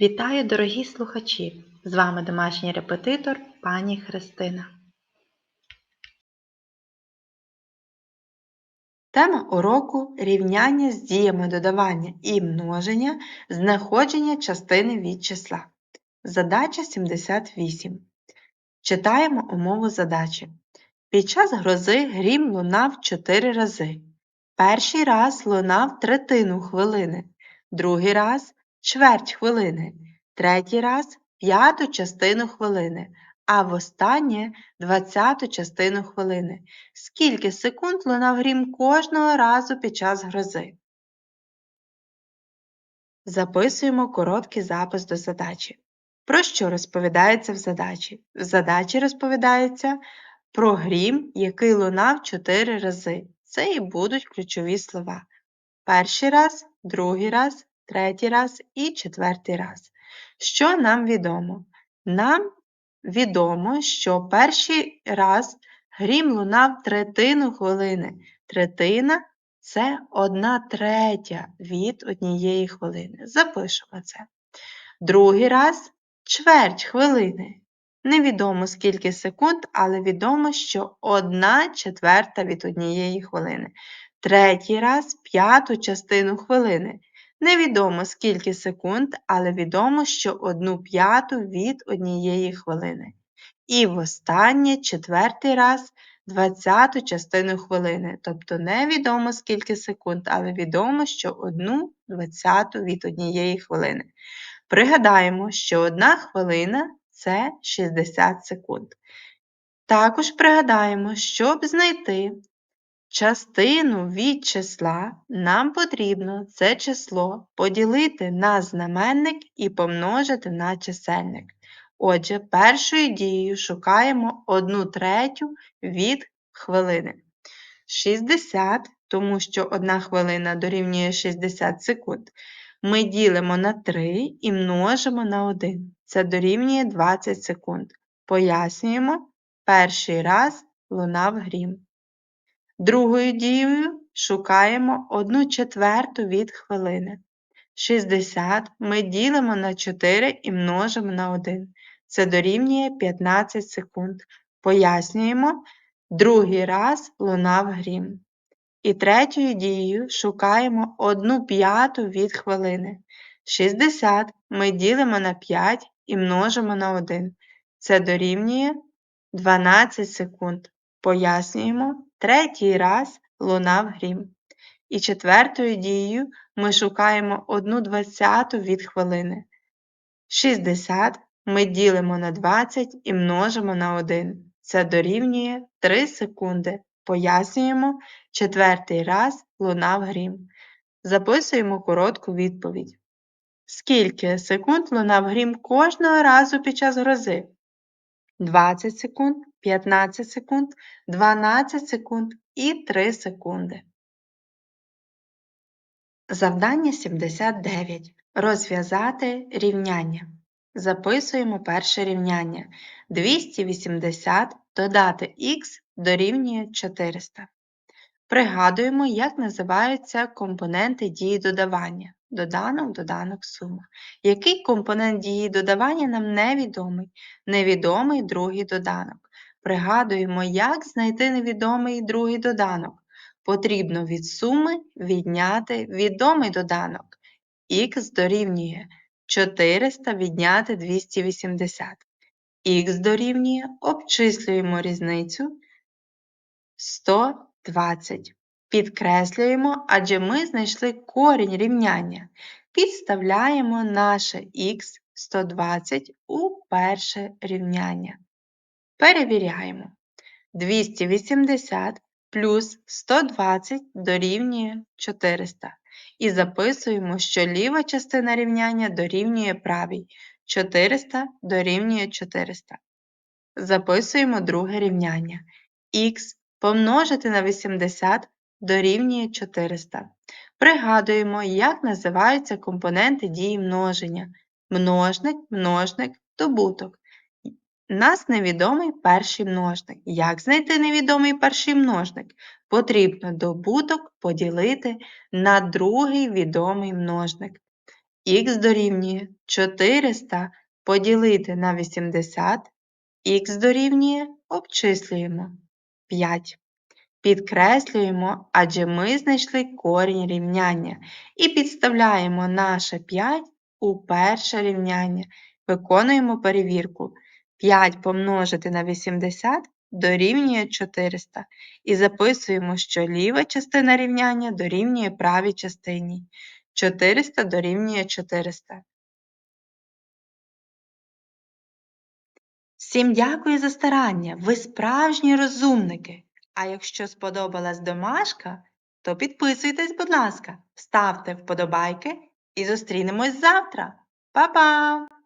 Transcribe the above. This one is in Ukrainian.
Вітаю, дорогі слухачі! З вами домашній репетитор пані Христина. Тема уроку рівняння з діями додавання і множення, знаходження частини від числа. Задача 78. Читаємо умову задачі. Під час грози грім лунав 4 рази. Перший раз лунав третину хвилини, другий раз чверть хвилини, третій раз п'яту частину хвилини, а востаннє двадцяту частину хвилини. Скільки секунд лунав грім кожного разу під час грози? Записуємо короткий запис до задачі. Про що розповідається в задачі? В задачі розповідається про грім, який лунав 4 рази. Це і будуть ключові слова. Перший раз, другий раз, третій раз і четвертий раз. Що нам відомо? Нам відомо, що перший раз грім лунав третину хвилини. Третина це одна третя від однієї хвилини. Запишемо це. Другий раз чверть хвилини. Невідомо скільки секунд, але відомо, що одна четверта від однієї хвилини. Третій раз п'яту частину хвилини. Невідомо скільки секунд, але відомо, що одну п'яту від однієї хвилини. І востаннє четвертий раз двадцяту частину хвилини. Тобто невідомо скільки секунд, але відомо, що одну двадцяту від однієї хвилини. Пригадаємо, що одна хвилина це 60 секунд. Також пригадаємо, щоб знайти частину від числа, нам потрібно це число поділити на знаменник і помножити на чисельник. Отже, першою дією шукаємо 1 третю від хвилини. 60, тому що 1 хвилина дорівнює 60 секунд. Ми ділимо на 3 і множимо на 1. Це дорівнює 20 секунд. Пояснюємо, перший раз лунав грім. Другою дією шукаємо 1 четверту від хвилини. 60 ми ділимо на 4 і множимо на 1. Це дорівнює 15 секунд. Пояснюємо, другий раз лунав грім. І третьою дією шукаємо 1 п'яту від хвилини. 60 ми ділимо на 5 і множимо на 1. Це дорівнює 12 секунд. Пояснюємо, третій раз лунав грім. І четвертою дією ми шукаємо 1 двадцяту від хвилини. 60 ми ділимо на 20 і множимо на 1. Це дорівнює 3 секунди. Пояснюємо, четвертий раз лунав грім. Записуємо коротку відповідь. Скільки секунд лунав грім кожного разу під час грози? 20 секунд, 15 секунд, 12 секунд і 3 секунди. Завдання 79. Розв'язати рівняння. Записуємо перше рівняння. 280 додати х дорівнює 400. Пригадуємо, як називаються компоненти дії додавання. Доданок, доданок, сума. Який компонент дії додавання нам невідомий? Невідомий другий доданок. Пригадуємо, як знайти невідомий другий доданок. Потрібно від суми відняти відомий доданок. Х дорівнює 400 відняти 280. Х дорівнює обчислюємо різницю 120. Підкреслюємо, адже ми знайшли корінь рівняння. Підставляємо наше х 120 у перше рівняння. Перевіряємо. 280 плюс 120 дорівнює 400. І записуємо, що ліва частина рівняння дорівнює правій. 400 дорівнює 400. Записуємо друге рівняння. Х помножити на 80 дорівнює 400. Пригадуємо, як називаються компоненти дії множення. Множник, множник, добуток. Нас невідомий перший множник. Як знайти невідомий перший множник? Потрібно добуток поділити на другий відомий множник. х дорівнює 400 поділити на 80, х дорівнює обчислюємо 5. Підкреслюємо, адже ми знайшли корінь рівняння і підставляємо наше 5 у перше рівняння. Виконуємо перевірку. 5 помножити на 80 дорівнює 400. І записуємо, що ліва частина рівняння дорівнює правій частині. 400 дорівнює 400. Всім дякую за старання. Ви справжні розумники. А якщо сподобалась домашка, то підписуйтесь, будь ласка, ставте вподобайки і зустрінемось завтра. Па-па!